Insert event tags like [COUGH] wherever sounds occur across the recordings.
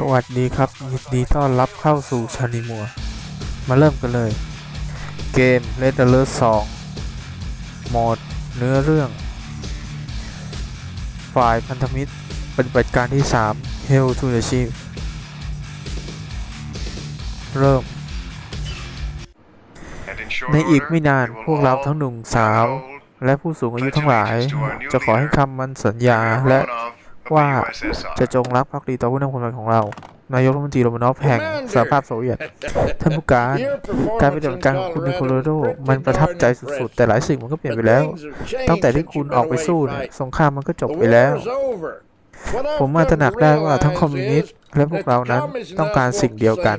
สวัสดีครับยินดีต้อนรับเข้าสู่ชานิมัว มาเริ่มกันเลย เกม Red Alert 2โหมด เนื้อเรื่อง ฝ่ายพันธมิตร ปฏิบัติการที่ 3 Hell to the Chief เริ่ม ในอีกไม่นานพวกเราทั้งหนุ่มสาว และผู้สูงอายุทั้งหลาย จะขอให้คำมันสัญญาและ ว่าจะจงรักภักดีต่อผู้นำคนใหม่ของเรา นายกรัฐมนตรีโรมานอฟแห่งสหภาพโซเวียต ท่านผู้การ การปฏิบัติการของคุณในโคโลราโด มันประทับใจสุดๆ แต่หลายสิ่งมันก็เปลี่ยนไปแล้ว ตั้งแต่ที่คุณออกไปสู้เนี่ยสงครามมันก็จบไปแล้ว ผมมาตระหนักได้ว่าทั้งคอมมิวนิสต์และพวกเรานั้นต้องการสิ่งเดียวกัน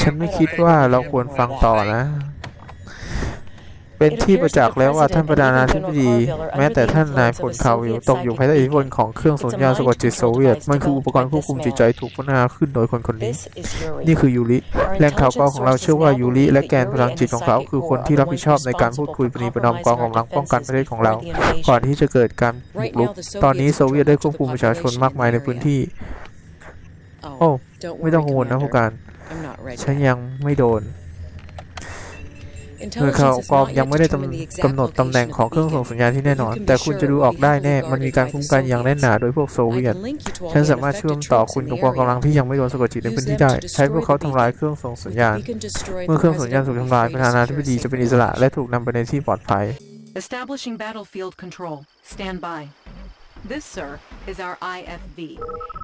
ฉันไม่คิดว่าเราควรฟังต่อนะ เป็นที่ประจักษ์แล้วว่าท่านประธานาธิบดี แม้แต่ท่านนายพลคาวิลตกอยู่ภายใต้อิทธิพลของเครื่องสัญาสะกดจิตโซเวียต มันคืออุปกรณ์ควบคุมจิตใจถูกพัฒนาขึ้นโดยคนคนนี้ นี่คือยูริแหลงข่าวกรองของเราเชื่อว่ายูริและแกนพลังจิตของเขา คือคนที่รับผิดชอบในการพูดคุยปณีประนอมกองกำลังป้องกันประเทศของเรา ก่อนที่จะเกิดการบุกรุก ตอนนี้โซเวียตได้ควบคุมประชาชนมากมายในพื้นที่ โอ้ ไม่ต้องกังวลนะผู้การ ฉันยังไม่โดน คือเขากองยังไม่ได้กำกำหนดตำแหน่งของเครื่องส่งสัญญาณที่แน่นอน แต่คุณจะดูออกได้แน่ มันมีการคุ้มกันอย่างแน่นหนาโดยพวกโซเวียต ฉันสามารถเชื่อมต่อคุณกับกองกำลังที่ยังไม่โดนสะกดจิตในพื้นที่ได้ ใช้พวกเขาทำลายเครื่องส่งสัญญาณ เมื่อเครื่องส่งสัญญาณถูกทำลายประธานาธิบดีจะเป็นอิสระและถูกนำไปในที่ปลอดภัย Establishing battlefield control. Stand by. This, sir, is our IFV.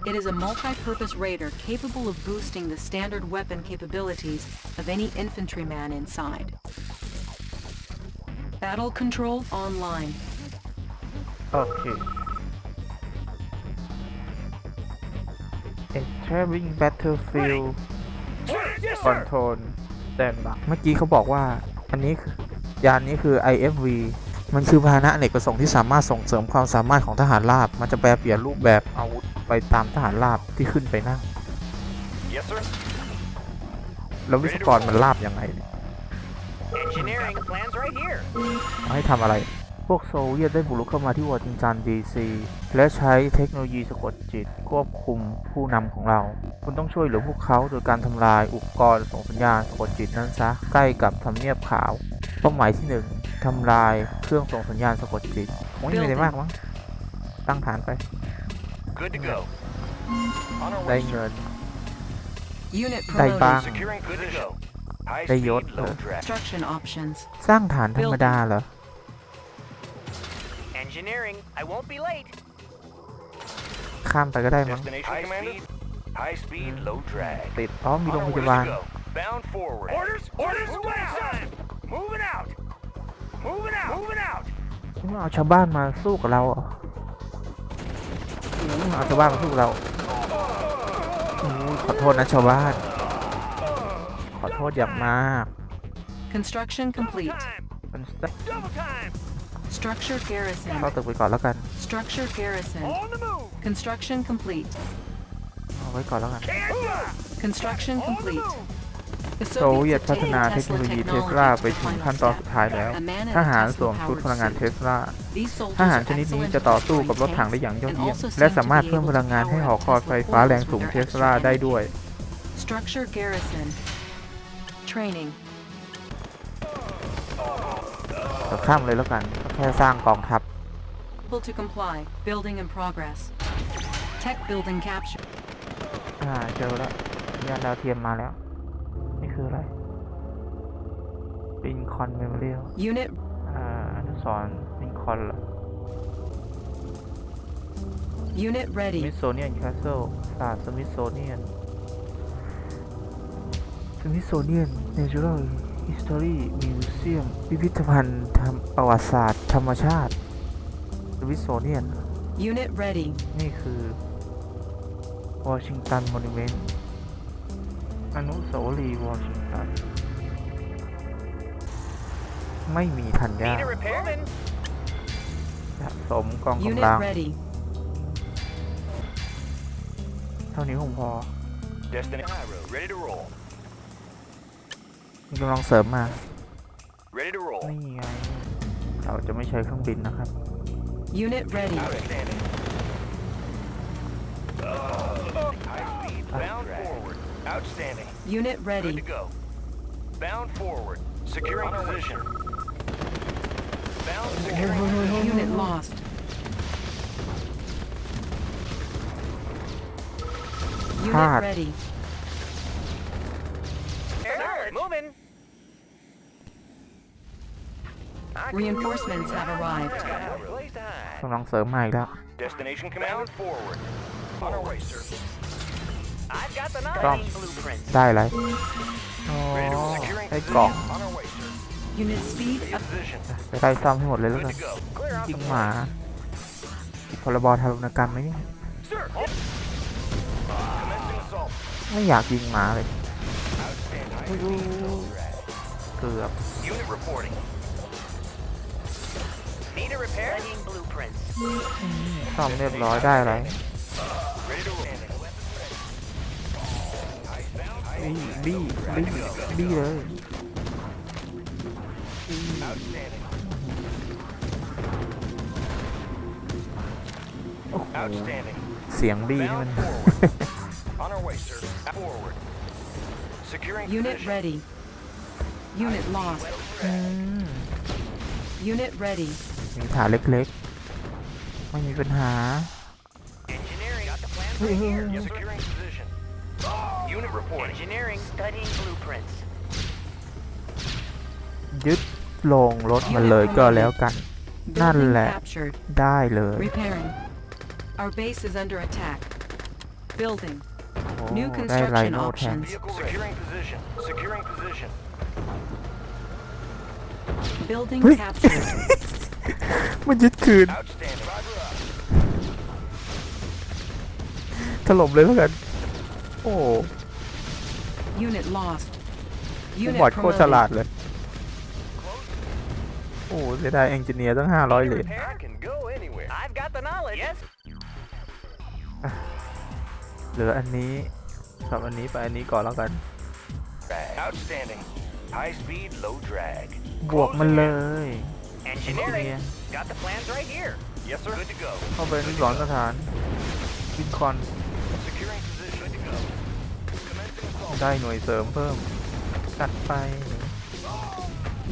It is a multi-purpose raider capable of boosting the standard weapon capabilities of any infantryman inside. Battle control online. โอเค Entering battlefield control stand by เมื่อกี้เขาบอกว่า อันนี้คือยานนี้คือ IFV มันคือพาหนะอเนกประสงค์ที่สามารถส่งเสริมความสามารถของทหารราบ มันจะแปลเปลี่ยนรูปแบบอาวุธไปตามทหารราบที่ขึ้นไปนั่ง Yes, sir. แล้ววิศวกรมันราบยังไงเนี่ย Engineering plans right here. ให้ทำอะไร พวกโซเวียตได้บุกรุกเข้ามาที่วอชิงตันดีซีและใช้เทคโนโลยีสะกดจิตควบคุมผู้นำของเรา คุณต้องช่วยเหลือพวกเขาโดยการทำลายอุปกรณ์ส่งสัญญาณสะกดจิตนั้นซะใกล้กับทำเนียบขาว เป้าหมายที่หนึ่ง ทำลายเครื่องส่งสัญญาณสะกดจิตคงไม่มีอะไรมากมั้ง ตั้งฐานไป Good to go. On our ได้ way, เงิ sir. น Unit ได้บ้าง promoted. Securing good to go. High ได้ย speed, ศ low เออ drag. Construction options. สร้างฐานธรรมดาเหรอ Engineering, I won't be late. ข้ามไปก็ได้มั้ง Destination, high speed, high speed, low drag. ติดอ๋อมี On โรง our พ way ยาบาล to go. Bound forward. Orders, orders, time. Moving out. คุณเอาชาวบ้านมาสู้กับเราเหรออืมเอาชาวบ้านมาสู้กับเราอืมขอโทษนะชาวบ้าน ขอโทษอย่างมาก Construction complete. Time. เป็นส Double time. Structure เข้า garrison. ตึกไปก่อนแล้วกัน Structure garrison. On the move. Construction complete. เอาไว้ก่อนแล้วกัน Can't Construction On the complete. Move. The โซเวียต Soviets พัฒ have นา taken เทคโนโล Tesla ยีเทส technology ลา to ไป the ถึง final ขั้นตอน step. สุดท้ายแล้ว A man in ท a หารสวม Tesla ชุด powered พลังงาน suit. เทสลา These soldiers ทหาร are ชนิดนี้ excellent จะ at ต่อสู้กับ destroying รถถังได้ tanks อย่างยอด and เยี่ยม also และ seem สามารถ to be เพิ่ม able พ to ลังงานให้ power หอคอย Tesla ไฟฟ้าแรง forces สูง with เท their สลา extra ได้ energy. ด้วย Structure garrison. Training. เดี๋ยวข้ามเลยแล้วกันก็แค่สร้างกองทัพ Able to comply. Building in progress. Tech building capture. อ่าเจอแล้วยานดาวเทียมมาแล้ว ลินคอนเมมโมเรียล Unit อ่าอนุสรณ์ลินคอนเหรอ unit สมิ ready. ธโซเนียนแคสเซิลศาสตร์สมิธโซเนียนสมิธโซเนียนเนเจอรัลฮิสตอรี่มิวเซียมพิพิธภัณฑ์ทำประวัติศาสตร์ ธรรมชาติสมิธโซเนียน Unit ready. นี่คือวอชิงตันมอนิเมนต์อนุสาวรีย์วอชิงตัน ไม่มีทันยาสะสมกองกำลัง เท่านี้คงพอ มีกำลังเสริมมา นี่ไง เราจะไม่ใช้เครื่องบินนะครับ Unit ready. Bound forward. Outstanding. Unit ready. Good to go. Bound forward. Securing position. Bound securing position. Unit lost. Unit Hard. ready. Sir, moving. Reinforcements have arrived. Place to hide. กำลังเสริมมาอีกแล้ว Destination command forward. On our way, sir. I've got the Wrong. nine blueprint. ได้อะไรอ๋อ Ready to securing ได้กล่อง position. On our way, sir. Unit speed In up. position. ไปไล่ซ่อมให้หมดเลยแล้ว Good กัน to go. Clear out ยิง the หมา ผิดพรบทารุณกรรมไหมเนี่ย Sir. Commencing assault. ไม่อยากยิงหมาเลย Outstanding. High speed, low drag. เกือบ Unit reporting. Need a repair? Studying blueprints. ซ่อมเรียบร้อยได้อะไร Ready to roll. บี้บี้บี้บี้เลย Outstanding. โอ้โห Outstanding. เสียงบี้นี่มัน Bound forward. On our way, sir. Forward. Securing Unit position. ready. Unit lost. อืม Unit ready. มีฐานเล็กๆ ไม่มีปัญหา Engineering. Got the plans Hey, right hey, here. hey, Yes, [LAUGHS] hey. Securing position. Unit reporting. Engineering. Studying blueprints. ยึด ลงรถมาเลยก็แล้วกัน None Building left. captured. ได้เลย Repairing. Our base is under attack. Building. โอ้ New ได้ไร construction โน่แทน options. Vehicle Securing position. Securing position. Building Wait. captured. มันยึดคืน Outstanding. Driver up. ถล่มเลยแล้วกัน โอ้ Unit lost. ผู้ Unit บอดโคตรฉลาด promoted. เลยโอ้เสียดายเอนจิเนียร์ตั้ง500เหรียญ Repair can go anywhere. I've got the knowledge. Yes. เหลืออันนี้กับอันนี้ไปอันนี้ก่อนแล้วกัน Outstanding. High speed, low drag. บวกมันเลย Engineering. เอนจิเนียร์ Got the plans right here. Yes, sir. Good to go. เข้าไปในสอนสถานวินคอน Securing position. Good to go. Commencing assault. ได้หน่วยเสริมเพิ่ม จัดไป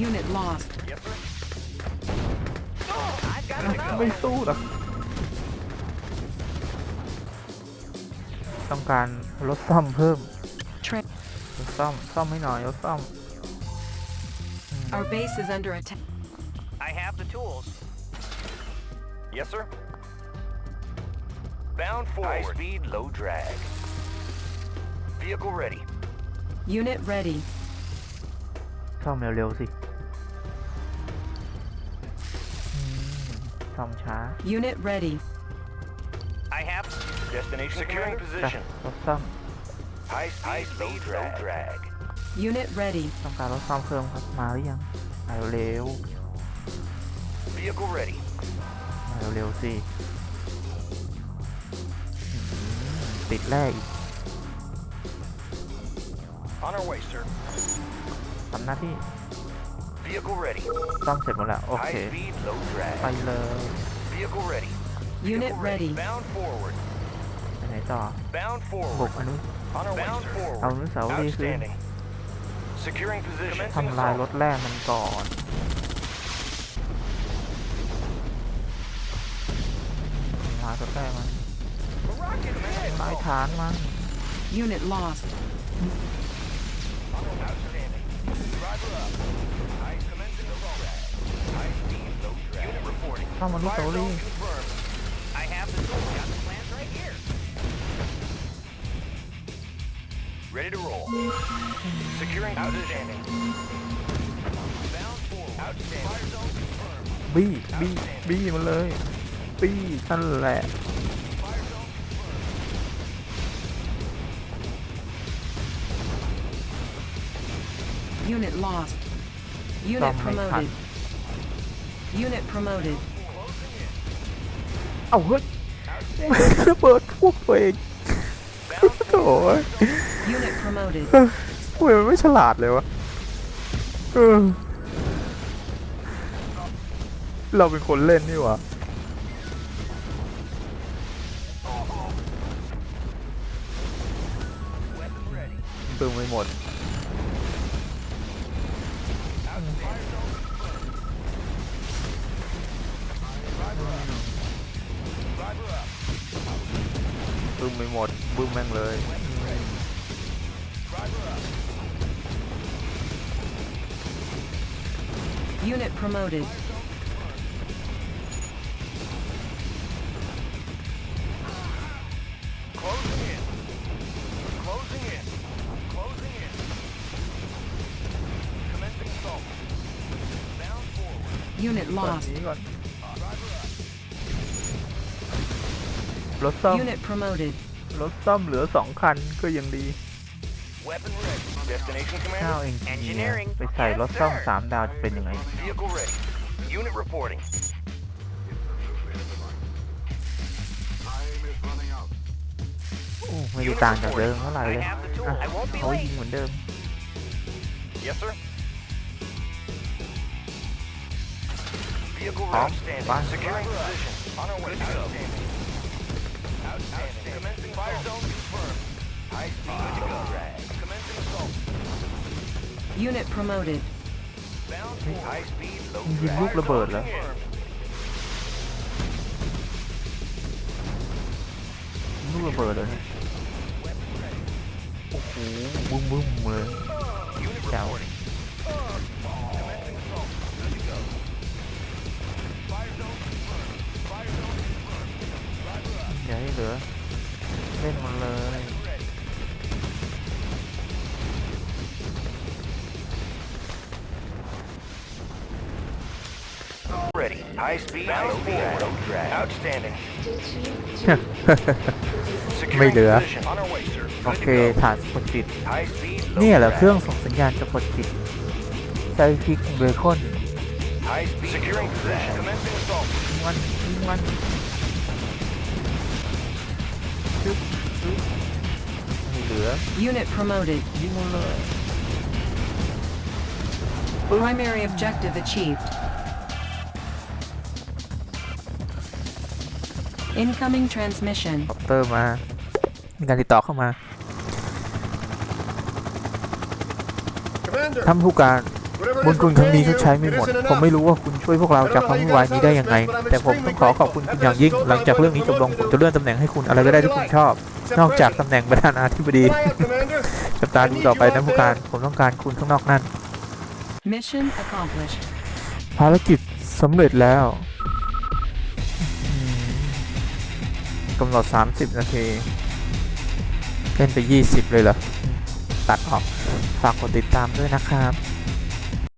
Unit lost. Yes, sir. I've got the ไม่ knowledge. สู้หรอกต้องการรถซ่อมเพิ่ม Tra- รถซ่อมซ่อมให้หน่อยรถซ่อมอืม Our base is under attack. I have the tools. Yes, sir. Bound forward. High speed, low drag. Vehicle ready. Unit ready. ซ่อมเร็วๆสิ มซ่อมช้า Unit ready. I have destination securing ไป position. รถซ่อม High speed, low, drag. Unit ready. ต้องการรถซ่อมเพิ่มครับมาหรือยังมาเร็ว Vehicle ready. ๆมาเร็วๆสิอืมติดแรกอีก On our way, sir. ทำหน้าที่ Vehicle ready. ซ่อมเสร็จหมดแล้ว โอเค High speed, low ไป drag. เลย Vehicle ready. Unit Vehicle ready. Bound forward. ไปไหนต่อ Bound บุ forward. กอนุ On our เอา way, sir. อนุสาวรีย์คืน Outstanding. Securing position. ทำลายรถแรกมันก่อน ทำลายรถแรกมันทำลายฐานมัน Unit lost. Outstanding. Driver up. ข้ามานุสาวรีย์ confirmed. I have the tools. Got the plans right here. Ready to roll. Securing outstanding. Bound forward. Outstanding. Fire zone confirmed. บี้บี้บี้มันเลยบี้นั่นแหละ Fire zone confirmed. Unit lost. Unit Some may promoted. Unit promoted. เอาเฮ้ยระเบิดพวกตัวเอง Bound โถ่เอ้ย Unit promoted. ทำไมมันไม่ฉลาดเลยวะเออเราเป็นคนเล่นนี่หวะ weapon ready. บพิ่มไม่หมด บึ้มไม่หมดบึ้มแม่งเลย Unit promoted. Closing in. Closing in. Closing รถซ่อม Unit promoted. รถซ่อมเหลือสองคันก็ยังดี Weapon ready. Destination ข้าว commander. เองเนียไปใส่รถซ่อมสามดาวจะเป็นยังไง Vehicle ready. Unit reporting. โอ้ไม่ได้ต่างจากเดิมเท่าไหร่ I เลย have the tool. อะ I won't be เขายิ late. งเหมือนเดิม Yes, sir. Vehicle Tom, outstanding. fine. Securing position. On our way. Outstanding. Outstanding. Commencing fire zone confirmed. High speed. Good to go. Commencing assault. Unit promoted. Bound for high speed. Low ยิงลูกระเบิดเหรอ confirmed. ลูกระเบิดเลยเนี่ยโอ้โหบึ้มบึ้มเลย Unit Down. reporting. อย่าให้เหลือเล่นมันเลย Ready. Ready. High speed. High speed. Outstanding. ไม่เหลือ Position. On our way, sir. โอ Good เค to go. ฐานสะกดจิต High speed. low เนี่ยเหรอ drag. เครื่องส่งสัญญาณสะกดจิตใช้คลิกเบคอน High speed. Securing position. Commencing assault. ยิงมันยิงมัน เหลือ Unit promoted. ยิงมันเลย Primary objective achieved. Incoming transmission. คอปเตอร์มา มีการติดต่อเข้ามา Commander, ท่านผู้การ whatever บุญ it is คุณครั้ง we're นี้ paying ชด you, ใช้ไม่ it หมด isn't ผมไม่ enough. รู้ว่าคุณช่วยพวกเราจากความวุ่นวายนี้ได้ยังไง แต่ผมต้องขอขอบคุณคุณอย่างยิ่ง หลังจากเรื่องนี้จบลงผมจะเลื่อนตำแหน่งให้คุณอะไรก็ได้ที่คุณชอบนอกจากตำแหน่งประธานาธิบดี Fly up, Commander. จับตาดูต่อไปนะผู้การผมต้องการคุณข้างนอกนั่น Mission accomplished. ภารกิจสำเร็จแล้วอืมกำหนด 30 นาทีเล่นไป 20 เลยเหรอ ตัดออก ฝากกดติดตามด้วยนะครับ